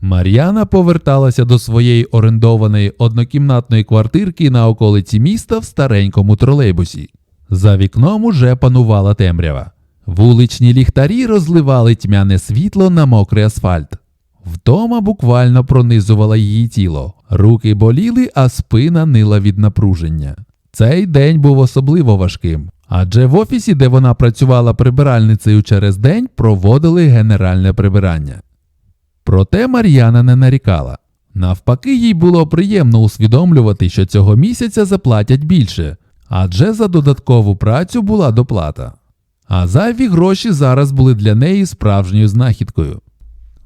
Мар'яна поверталася до своєї орендованої однокімнатної квартирки на околиці міста в старенькому тролейбусі. За вікном уже панувала темрява. Вуличні ліхтарі розливали тьмяне світло на мокрий асфальт. Втома буквально пронизувала її тіло. Руки боліли, а спина нила від напруження. Цей день був особливо важким, адже в офісі, де вона працювала прибиральницею через день, проводили генеральне прибирання. Проте Мар'яна не нарікала. Навпаки, їй було приємно усвідомлювати, що цього місяця заплатять більше, адже за додаткову працю була доплата. А зайві гроші зараз були для неї справжньою знахідкою.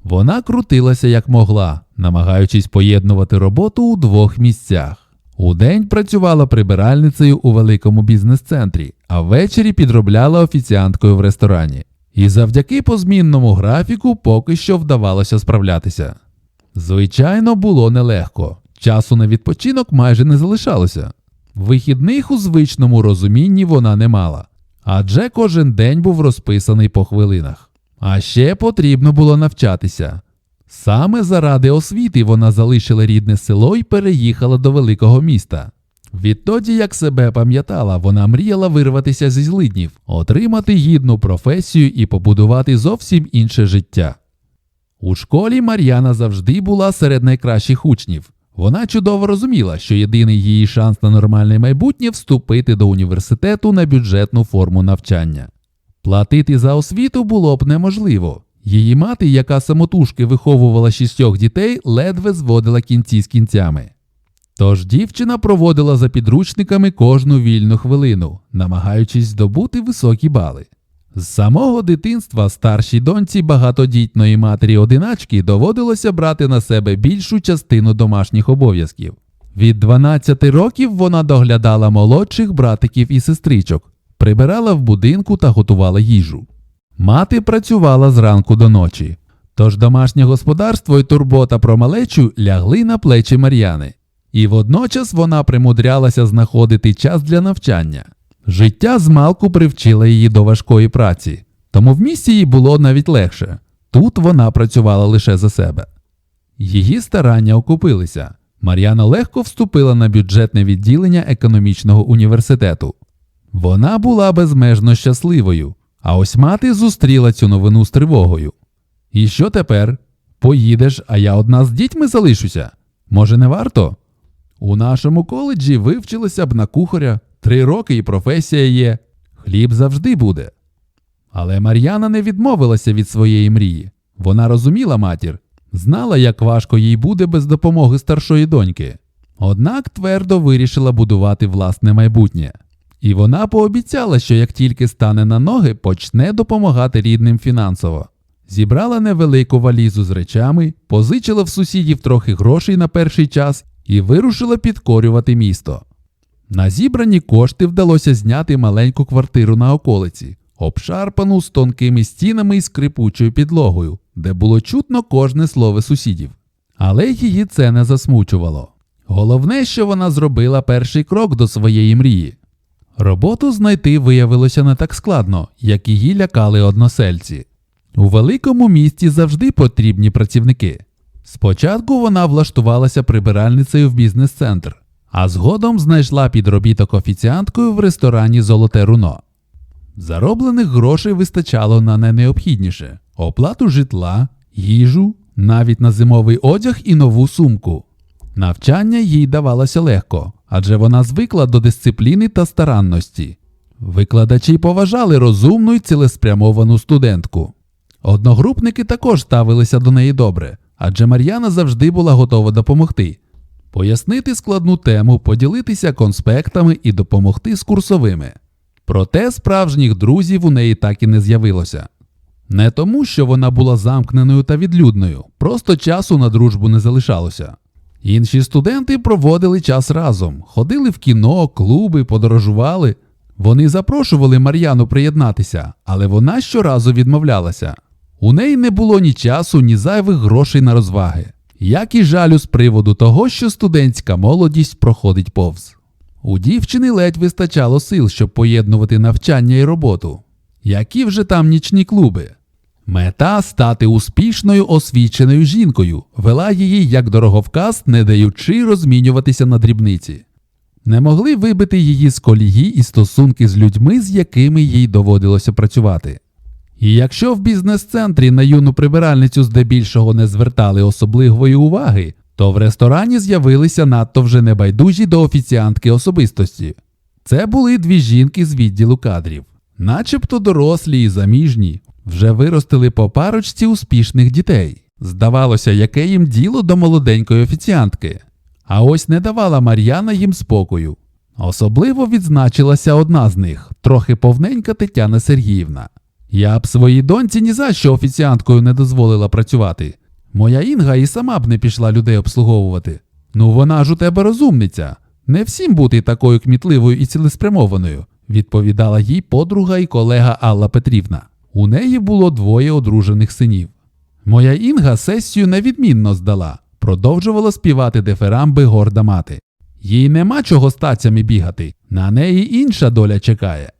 Вона крутилася як могла, намагаючись поєднувати роботу у двох місцях. Удень працювала прибиральницею у великому бізнес-центрі, а ввечері підробляла офіціанткою в ресторані. І завдяки позмінному графіку поки що вдавалося справлятися. Звичайно, було нелегко. Часу на відпочинок майже не залишалося. Вихідних у звичному розумінні вона не мала, адже кожен день був розписаний по хвилинах. А ще потрібно було навчатися. Саме заради освіти вона залишила рідне село і переїхала до великого міста. Відтоді, як себе пам'ятала, вона мріяла вирватися зі злиднів, отримати гідну професію і побудувати зовсім інше життя. У школі Мар'яна завжди була серед найкращих учнів. Вона чудово розуміла, що єдиний її шанс на нормальне майбутнє вступити до університету на бюджетну форму навчання. Платити за освіту було б неможливо. Її мати, яка самотужки виховувала шістьох дітей, ледве зводила кінці з кінцями. Тож дівчина проводила за підручниками кожну вільну хвилину, намагаючись здобути високі бали. З самого дитинства старшій доньці багатодітної матері одиначки доводилося брати на себе більшу частину домашніх обов'язків. Від 12 років вона доглядала молодших братиків і сестричок, прибирала в будинку та готувала їжу. Мати працювала зранку до ночі, тож домашнє господарство і турбота про малечу лягли на плечі Мар'яни. І водночас вона примудрялася знаходити час для навчання. Життя змалку привчило її до важкої праці, тому в місті їй було навіть легше. Тут вона працювала лише за себе. Її старання окупилися. Мар'яна легко вступила на бюджетне відділення економічного університету. Вона була безмежно щасливою, а ось мати зустріла цю новину з тривогою. І що тепер? Поїдеш, а я одна з дітьми залишуся? Може, не варто? У нашому коледжі вивчилися б на кухаря, три роки і професія є, хліб завжди буде. Але Мар'яна не відмовилася від своєї мрії. Вона розуміла матір, знала, як важко їй буде без допомоги старшої доньки. Однак твердо вирішила будувати власне майбутнє. І вона пообіцяла, що як тільки стане на ноги, почне допомагати рідним фінансово. Зібрала невелику валізу з речами, позичила в сусідів трохи грошей на перший час і вирушила підкорювати місто. На зібрані кошти вдалося зняти маленьку квартиру на околиці, обшарпану з тонкими стінами і скрипучою підлогою, де було чутно кожне слово сусідів. Але її це не засмучувало. Головне, що вона зробила перший крок до своєї мрії. Роботу знайти виявилося не так складно, як її лякали односельці. У великому місті завжди потрібні працівники. Спочатку вона влаштувалася прибиральницею в бізнес-центр, а згодом знайшла підробіток офіціанткою в ресторані Золоте руно. Зароблених грошей вистачало на найнеобхідніше оплату житла, їжу, навіть на зимовий одяг і нову сумку. Навчання їй давалося легко, адже вона звикла до дисципліни та старанності. Викладачі поважали розумну й цілеспрямовану студентку. Одногрупники також ставилися до неї добре, адже Мар'яна завжди була готова допомогти, пояснити складну тему, поділитися конспектами і допомогти з курсовими. Проте справжніх друзів у неї так і не з'явилося. Не тому, що вона була замкненою та відлюдною, просто часу на дружбу не залишалося. Інші студенти проводили час разом, ходили в кіно, клуби, подорожували. Вони запрошували Мар'яну приєднатися, але вона щоразу відмовлялася. У неї не було ні часу, ні зайвих грошей на розваги, як і жалю з приводу того, що студентська молодість проходить повз. У дівчини ледь вистачало сил, щоб поєднувати навчання і роботу. Які вже там нічні клуби? Мета стати успішною освіченою жінкою вела її як дороговказ, не даючи розмінюватися на дрібниці. Не могли вибити її з колії і стосунки з людьми, з якими їй доводилося працювати. І якщо в бізнес-центрі на юну прибиральницю здебільшого не звертали особливої уваги, то в ресторані з'явилися надто вже небайдужі до офіціантки особистості. Це були дві жінки з відділу кадрів, начебто дорослі і заміжні, вже виростили по парочці успішних дітей. Здавалося, яке їм діло до молоденької офіціантки. А ось не давала Мар'яна їм спокою. Особливо відзначилася одна з них, трохи повненька Тетяна Сергіївна. Я б своїй доньці ні за що офіціанткою не дозволила працювати. Моя Інга і сама б не пішла людей обслуговувати. Ну вона ж у тебе розумниця. Не всім бути такою кмітливою і цілеспрямованою, відповідала їй подруга і колега Алла Петрівна. У неї було двоє одружених синів. Моя Інга сесію невідмінно здала, продовжувала співати деферамби горда мати. Їй нема чого з тацями бігати, на неї інша доля чекає.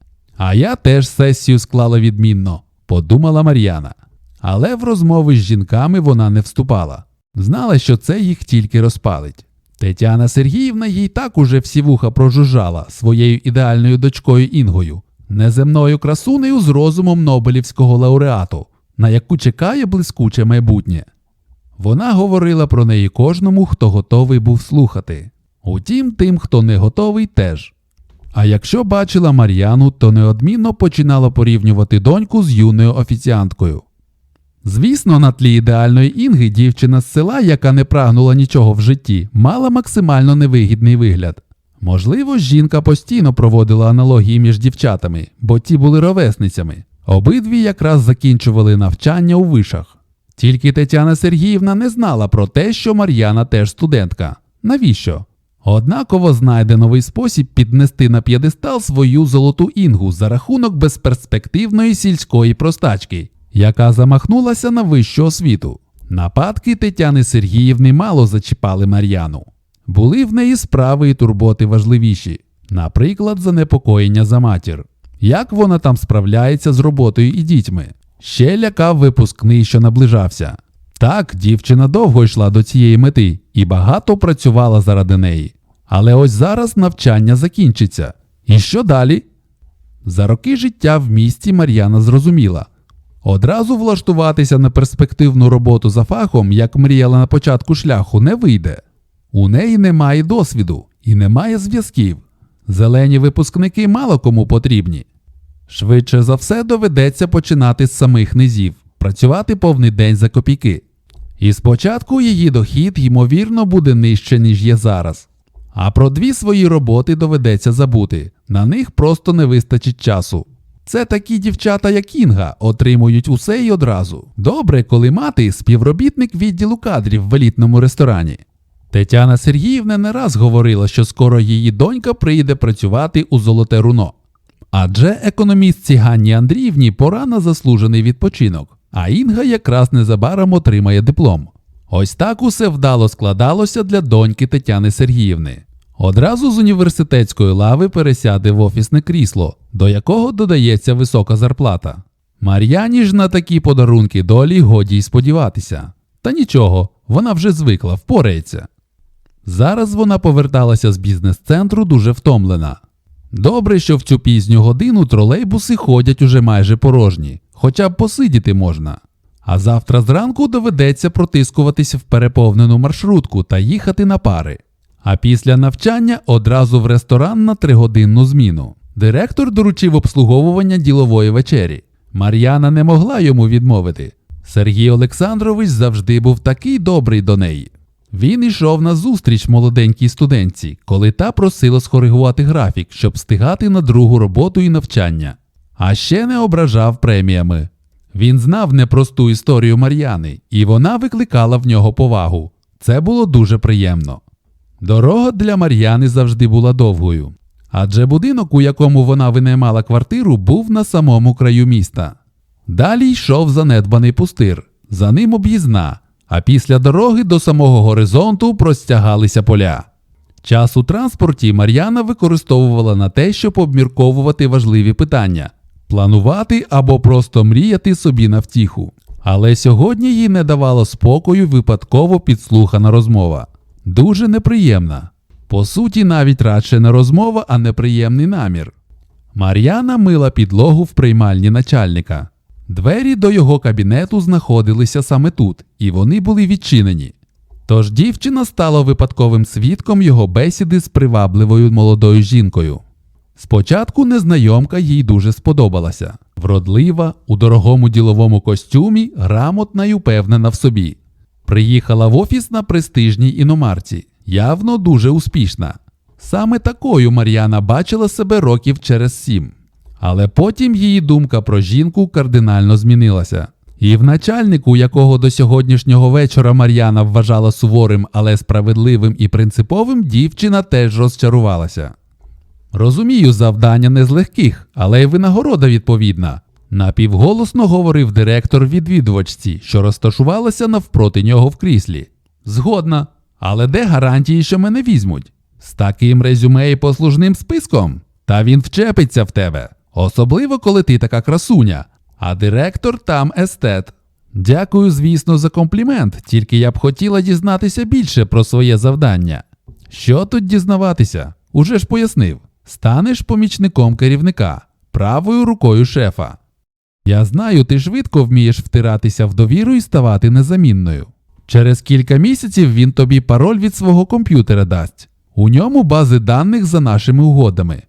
А я теж сесію склала відмінно, подумала Мар'яна. Але в розмови з жінками вона не вступала. Знала, що це їх тільки розпалить. Тетяна Сергіївна їй так уже всі вуха прожужжала своєю ідеальною дочкою Інгою, неземною красунею з розумом Нобелівського лауреату, на яку чекає блискуче майбутнє. Вона говорила про неї кожному, хто готовий був слухати. Утім, тим, хто не готовий, теж. А якщо бачила Мар'яну, то неодмінно починала порівнювати доньку з юною офіціанткою. Звісно, на тлі ідеальної інги дівчина з села, яка не прагнула нічого в житті, мала максимально невигідний вигляд. Можливо, жінка постійно проводила аналогії між дівчатами, бо ті були ровесницями. Обидві якраз закінчували навчання у вишах. Тільки Тетяна Сергіївна не знала про те, що Мар'яна теж студентка. Навіщо? Однаково знайде новий спосіб піднести на п'єдестал свою золоту інгу за рахунок безперспективної сільської простачки, яка замахнулася на вищу освіту. Нападки Тетяни Сергіївни мало зачіпали Мар'яну. Були в неї справи і турботи важливіші, наприклад, занепокоєння за матір. Як вона там справляється з роботою і дітьми? Ще лякав випускний, що наближався. Так, дівчина довго йшла до цієї мети і багато працювала заради неї. Але ось зараз навчання закінчиться. І що далі? За роки життя в місті Мар'яна зрозуміла. Одразу влаштуватися на перспективну роботу за фахом, як мріяла на початку шляху, не вийде. У неї немає досвіду і немає зв'язків. Зелені випускники мало кому потрібні. Швидше за все доведеться починати з самих низів, працювати повний день за копійки. І спочатку її дохід, ймовірно, буде нижче, ніж є зараз. А про дві свої роботи доведеться забути, на них просто не вистачить часу. Це такі дівчата, як Інга, отримують усе й одразу. Добре, коли мати співробітник відділу кадрів в елітному ресторані. Тетяна Сергіївна не раз говорила, що скоро її донька прийде працювати у золоте руно. Адже економістці Ганні Андріївні пора на заслужений відпочинок, а Інга якраз незабаром отримає диплом. Ось так усе вдало складалося для доньки Тетяни Сергіївни. Одразу з університетської лави пересяде в офісне крісло, до якого додається висока зарплата. Мар'яні ж на такі подарунки долі годі й сподіватися. Та нічого, вона вже звикла, впорається. Зараз вона поверталася з бізнес-центру дуже втомлена. Добре, що в цю пізню годину тролейбуси ходять уже майже порожні, хоча б посидіти можна. А завтра зранку доведеться протискуватися в переповнену маршрутку та їхати на пари. А після навчання одразу в ресторан на тригодинну зміну. Директор доручив обслуговування ділової вечері. Мар'яна не могла йому відмовити. Сергій Олександрович завжди був такий добрий до неї. Він йшов на зустріч молоденькій студентці, коли та просила скоригувати графік, щоб встигати на другу роботу і навчання. А ще не ображав преміями. Він знав непросту історію Мар'яни, і вона викликала в нього повагу. Це було дуже приємно. Дорога для Мар'яни завжди була довгою, адже будинок, у якому вона винаймала квартиру, був на самому краю міста. Далі йшов занедбаний пустир, за ним об'їзна, а після дороги до самого горизонту простягалися поля. Час у транспорті Мар'яна використовувала на те, щоб обмірковувати важливі питання. Планувати або просто мріяти собі на втіху. Але сьогодні їй не давало спокою випадково підслухана розмова. Дуже неприємна. По суті, навіть радше не розмова, а неприємний намір. Мар'яна мила підлогу в приймальні начальника. Двері до його кабінету знаходилися саме тут, і вони були відчинені. Тож дівчина стала випадковим свідком його бесіди з привабливою молодою жінкою. Спочатку незнайомка їй дуже сподобалася. Вродлива, у дорогому діловому костюмі, грамотна й упевнена в собі. Приїхала в офіс на престижній іномарці, явно дуже успішна. Саме такою Мар'яна бачила себе років через сім. Але потім її думка про жінку кардинально змінилася. І в начальнику, якого до сьогоднішнього вечора Мар'яна вважала суворим, але справедливим і принциповим, дівчина теж розчарувалася. Розумію, завдання не з легких, але й винагорода відповідна. Напівголосно говорив директор відвідувачці, що розташувалася навпроти нього в кріслі. Згодна, але де гарантії, що мене візьмуть? З таким резюме і послужним списком? Та він вчепиться в тебе, особливо коли ти така красуня, а директор там естет. Дякую, звісно, за комплімент, тільки я б хотіла дізнатися більше про своє завдання. Що тут дізнаватися? Уже ж пояснив. Станеш помічником керівника, правою рукою шефа. Я знаю, ти швидко вмієш втиратися в довіру і ставати незамінною. Через кілька місяців він тобі пароль від свого комп'ютера дасть. У ньому бази даних за нашими угодами.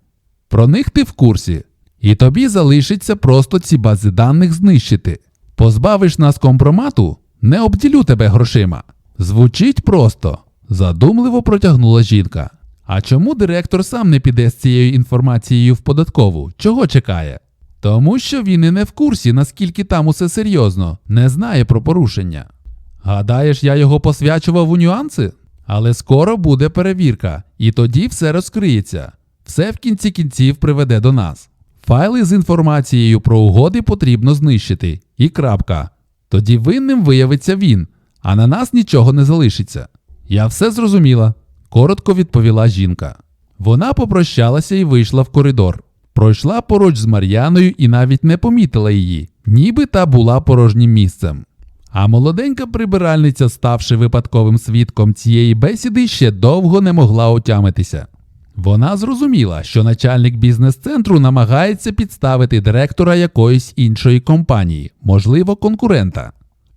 Про них ти в курсі, і тобі залишиться просто ці бази даних знищити. Позбавиш нас компромату, не обділю тебе грошима. Звучить просто, задумливо протягнула жінка. А чому директор сам не піде з цією інформацією в податкову? Чого чекає? Тому що він і не в курсі, наскільки там усе серйозно, не знає про порушення. Гадаєш, я його посвячував у нюанси? Але скоро буде перевірка, і тоді все розкриється. Все в кінці кінців приведе до нас. Файли з інформацією про угоди потрібно знищити. І крапка. Тоді винним виявиться він, а на нас нічого не залишиться. Я все зрозуміла, коротко відповіла жінка. Вона попрощалася і вийшла в коридор. Пройшла поруч з Мар'яною і навіть не помітила її, ніби та була порожнім місцем. А молоденька прибиральниця, ставши випадковим свідком цієї бесіди, ще довго не могла отямитися. Вона зрозуміла, що начальник бізнес-центру намагається підставити директора якоїсь іншої компанії, можливо, конкурента.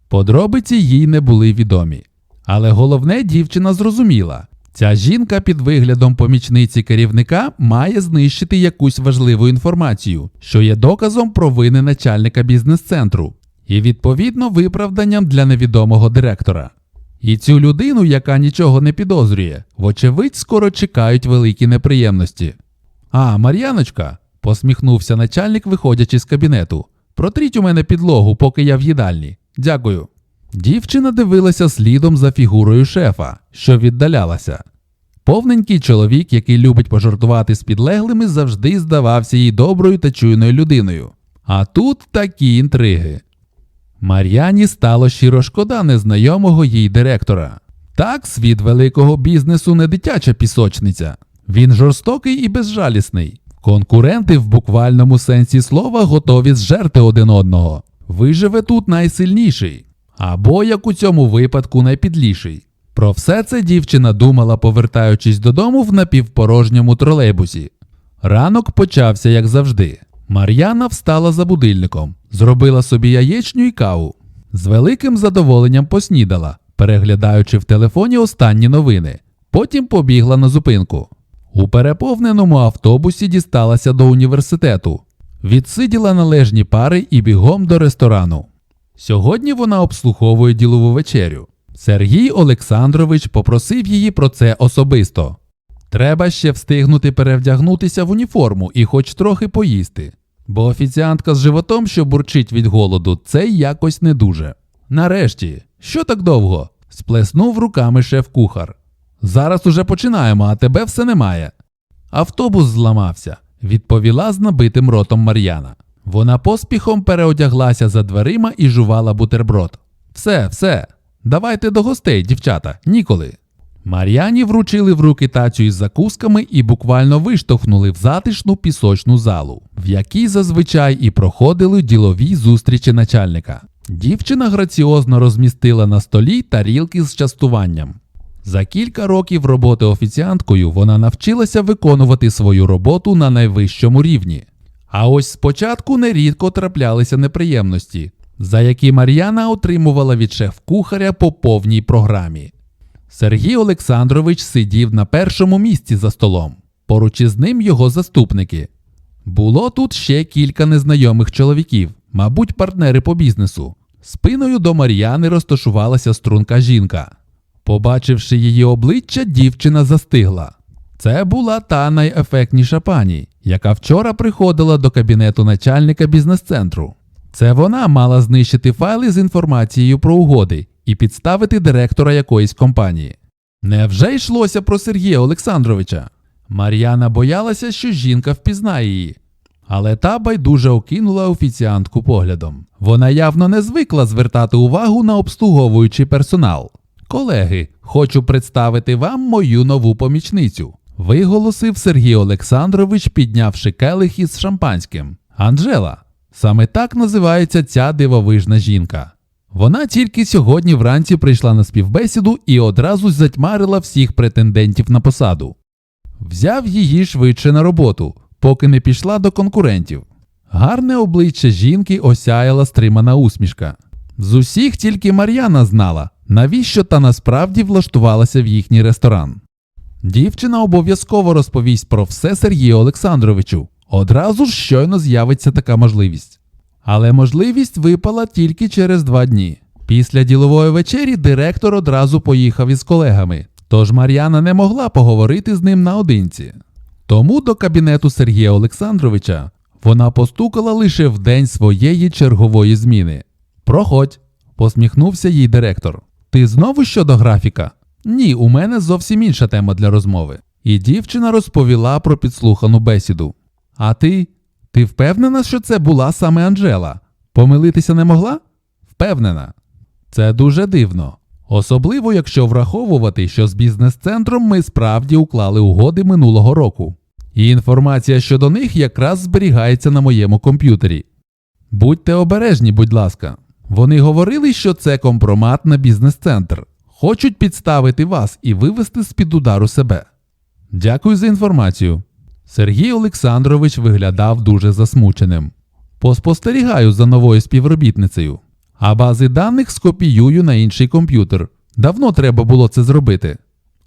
Подробиці їй не були відомі. Але головне дівчина зрозуміла, ця жінка під виглядом помічниці керівника має знищити якусь важливу інформацію, що є доказом провини начальника бізнес-центру, і відповідно виправданням для невідомого директора. І цю людину, яка нічого не підозрює, вочевидь, скоро чекають великі неприємності. А, Мар'яночка, посміхнувся начальник, виходячи з кабінету. Протріть у мене підлогу, поки я в їдальні. Дякую. Дівчина дивилася слідом за фігурою шефа, що віддалялася. Повненький чоловік, який любить пожартувати з підлеглими, завжди здавався їй доброю та чуйною людиною. А тут такі інтриги. Мар'яні стало щиро шкода незнайомого їй директора. Так, світ великого бізнесу не дитяча пісочниця. Він жорстокий і безжалісний. Конкуренти в буквальному сенсі слова готові зжерти один одного. Виживе тут найсильніший, або, як у цьому випадку, найпідліший. Про все це дівчина думала, повертаючись додому в напівпорожньому тролейбусі. Ранок почався, як завжди. Мар'яна встала за будильником, зробила собі яєчню і каву. З великим задоволенням поснідала, переглядаючи в телефоні останні новини. Потім побігла на зупинку. У переповненому автобусі дісталася до університету, відсиділа належні пари і бігом до ресторану. Сьогодні вона обслуговує ділову вечерю. Сергій Олександрович попросив її про це особисто. Треба ще встигнути перевдягнутися в уніформу і хоч трохи поїсти. Бо офіціантка з животом, що бурчить від голоду, це якось не дуже. Нарешті, що так довго? сплеснув руками шеф-кухар. Зараз уже починаємо, а тебе все немає. Автобус зламався, відповіла з набитим ротом Мар'яна. Вона поспіхом переодяглася за дверима і жувала бутерброд. Все, все, давайте до гостей, дівчата, ніколи. Мар'яні вручили в руки тацю із закусками і буквально виштовхнули в затишну пісочну залу, в якій зазвичай і проходили ділові зустрічі начальника. Дівчина граціозно розмістила на столі тарілки з частуванням. За кілька років роботи офіціанткою вона навчилася виконувати свою роботу на найвищому рівні. А ось спочатку нерідко траплялися неприємності, за які Мар'яна отримувала від шеф-кухаря по повній програмі. Сергій Олександрович сидів на першому місці за столом. Поруч із ним його заступники. Було тут ще кілька незнайомих чоловіків, мабуть, партнери по бізнесу. Спиною до Мар'яни розташувалася струнка жінка. Побачивши її обличчя, дівчина застигла. Це була та найефектніша пані, яка вчора приходила до кабінету начальника бізнес-центру. Це вона мала знищити файли з інформацією про угоди і підставити директора якоїсь компанії. Невже йшлося про Сергія Олександровича? Мар'яна боялася, що жінка впізнає її. Але та байдуже окинула офіціантку поглядом. Вона явно не звикла звертати увагу на обслуговуючий персонал. Колеги, хочу представити вам мою нову помічницю. Виголосив Сергій Олександрович, піднявши келих із шампанським. Анжела. Саме так називається ця дивовижна жінка. Вона тільки сьогодні вранці прийшла на співбесіду і одразу затьмарила всіх претендентів на посаду. Взяв її швидше на роботу, поки не пішла до конкурентів. Гарне обличчя жінки осяяла стримана усмішка. З усіх тільки Мар'яна знала, навіщо та насправді влаштувалася в їхній ресторан. Дівчина обов'язково розповість про все Сергію Олександровичу. Одразу ж щойно з'явиться така можливість. Але можливість випала тільки через два дні. Після ділової вечері директор одразу поїхав із колегами, тож Мар'яна не могла поговорити з ним наодинці. Тому до кабінету Сергія Олександровича вона постукала лише в день своєї чергової зміни. Проходь, посміхнувся їй директор. Ти знову щодо графіка? Ні, у мене зовсім інша тема для розмови. І дівчина розповіла про підслухану бесіду. А ти? Ти впевнена, що це була саме Анжела? Помилитися не могла? Впевнена. Це дуже дивно. Особливо, якщо враховувати, що з бізнес-центром ми справді уклали угоди минулого року. І інформація щодо них якраз зберігається на моєму комп'ютері. Будьте обережні, будь ласка. Вони говорили, що це компромат на бізнес-центр. Хочуть підставити вас і вивести з-під удару себе. Дякую за інформацію. Сергій Олександрович виглядав дуже засмученим. Поспостерігаю за новою співробітницею, а бази даних скопіюю на інший комп'ютер. Давно треба було це зробити.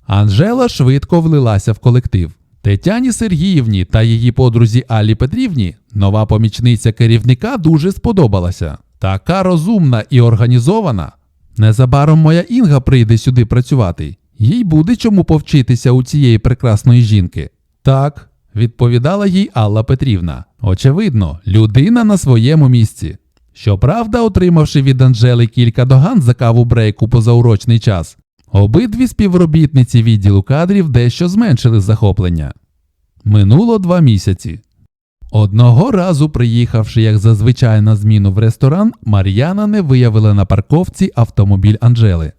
Анжела швидко влилася в колектив. Тетяні Сергіївні та її подрузі Аллі Петрівні нова помічниця керівника дуже сподобалася. Така розумна і організована. Незабаром моя Інга прийде сюди працювати. Їй буде чому повчитися у цієї прекрасної жінки. Так, відповідала їй Алла Петрівна. Очевидно, людина на своєму місці. Щоправда, отримавши від Анжели кілька доган за каву брейку позаурочний час, обидві співробітниці відділу кадрів дещо зменшили захоплення. Минуло два місяці. Одного разу, приїхавши, як зазвичай на зміну в ресторан, Мар'яна не виявила на парковці автомобіль Анжели.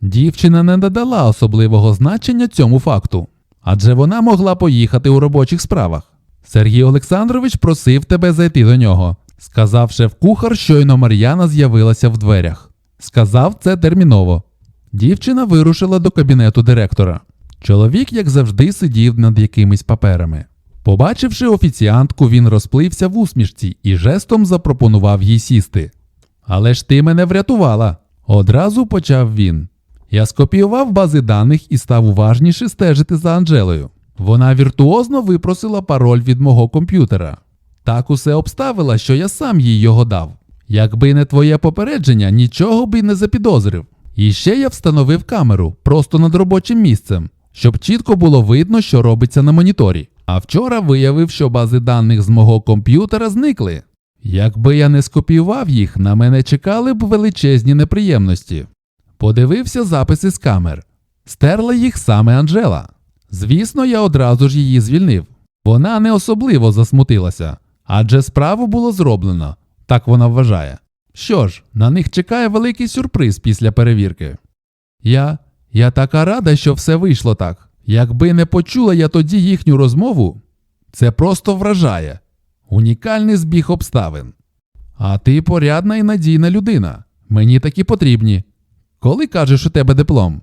Дівчина не надала особливого значення цьому факту, адже вона могла поїхати у робочих справах. Сергій Олександрович просив тебе зайти до нього, сказав шеф-кухар, щойно Мар'яна з'явилася в дверях. Сказав це терміново. Дівчина вирушила до кабінету директора. Чоловік, як завжди, сидів над якимись паперами. Побачивши офіціантку, він розплився в усмішці і жестом запропонував їй сісти. Але ж ти мене врятувала. Одразу почав він. Я скопіював бази даних і став уважніше стежити за Анжелою. Вона віртуозно випросила пароль від мого комп'ютера. Так усе обставила, що я сам їй його дав. Якби не твоє попередження, нічого би не запідозрив. І ще я встановив камеру просто над робочим місцем, щоб чітко було видно, що робиться на моніторі. А вчора виявив, що бази даних з мого комп'ютера зникли. Якби я не скопіював їх, на мене чекали б величезні неприємності. Подивився записи з камер. Стерла їх саме Анжела. Звісно, я одразу ж її звільнив. Вона не особливо засмутилася, адже справу було зроблено, так вона вважає. Що ж, на них чекає великий сюрприз після перевірки. Я. Я така рада, що все вийшло так. Якби не почула я тоді їхню розмову, це просто вражає. Унікальний збіг обставин. А ти порядна і надійна людина. Мені такі потрібні. Коли кажеш у тебе диплом?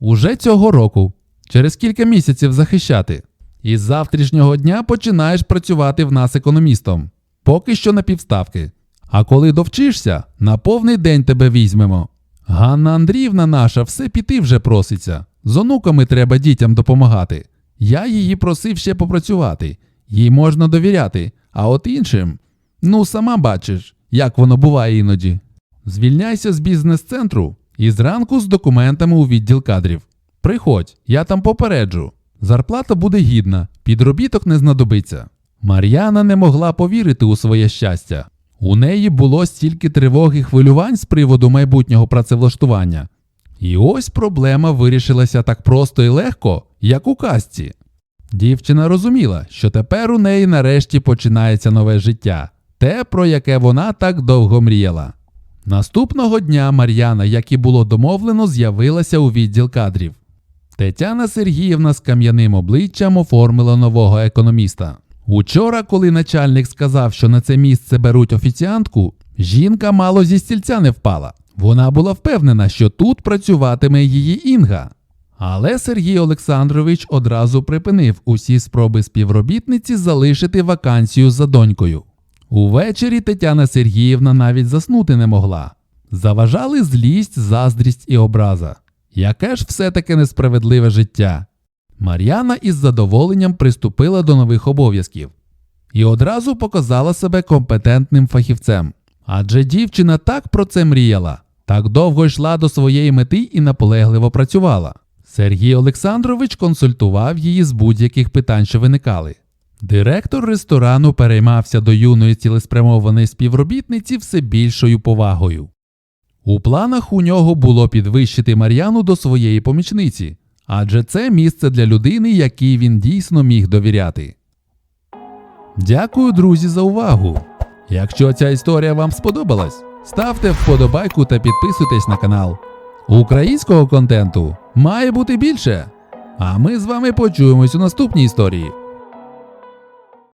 Уже цього року, через кілька місяців захищати. І з завтрашнього дня починаєш працювати в нас економістом. Поки що на півставки. А коли довчишся, на повний день тебе візьмемо. Ганна Андріївна наша все піти вже проситься. З онуками треба дітям допомагати. Я її просив ще попрацювати. Їй можна довіряти, а от іншим. Ну, сама бачиш, як воно буває іноді. Звільняйся з бізнес-центру і зранку з документами у відділ кадрів. Приходь, я там попереджу. Зарплата буде гідна, підробіток не знадобиться. Мар'яна не могла повірити у своє щастя. У неї було стільки тривог і хвилювань з приводу майбутнього працевлаштування. І ось проблема вирішилася так просто і легко, як у казці. Дівчина розуміла, що тепер у неї нарешті починається нове життя, те, про яке вона так довго мріяла. Наступного дня Мар'яна, як і було домовлено, з'явилася у відділ кадрів. Тетяна Сергіївна з кам'яним обличчям оформила нового економіста. Учора, коли начальник сказав, що на це місце беруть офіціантку, жінка мало зі стільця не впала. Вона була впевнена, що тут працюватиме її Інга. Але Сергій Олександрович одразу припинив усі спроби співробітниці залишити вакансію за донькою. Увечері Тетяна Сергіївна навіть заснути не могла. Заважали злість, заздрість і образа. Яке ж все-таки несправедливе життя. Мар'яна із задоволенням приступила до нових обов'язків і одразу показала себе компетентним фахівцем. Адже дівчина так про це мріяла, так довго йшла до своєї мети і наполегливо працювала. Сергій Олександрович консультував її з будь-яких питань, що виникали. Директор ресторану переймався до юної цілеспрямованої співробітниці все більшою повагою. У планах у нього було підвищити Мар'яну до своєї помічниці, адже це місце для людини, якій він дійсно міг довіряти. Дякую, друзі, за увагу! Якщо ця історія вам сподобалась, ставте вподобайку та підписуйтесь на канал. Українського контенту має бути більше. А ми з вами почуємось у наступній історії.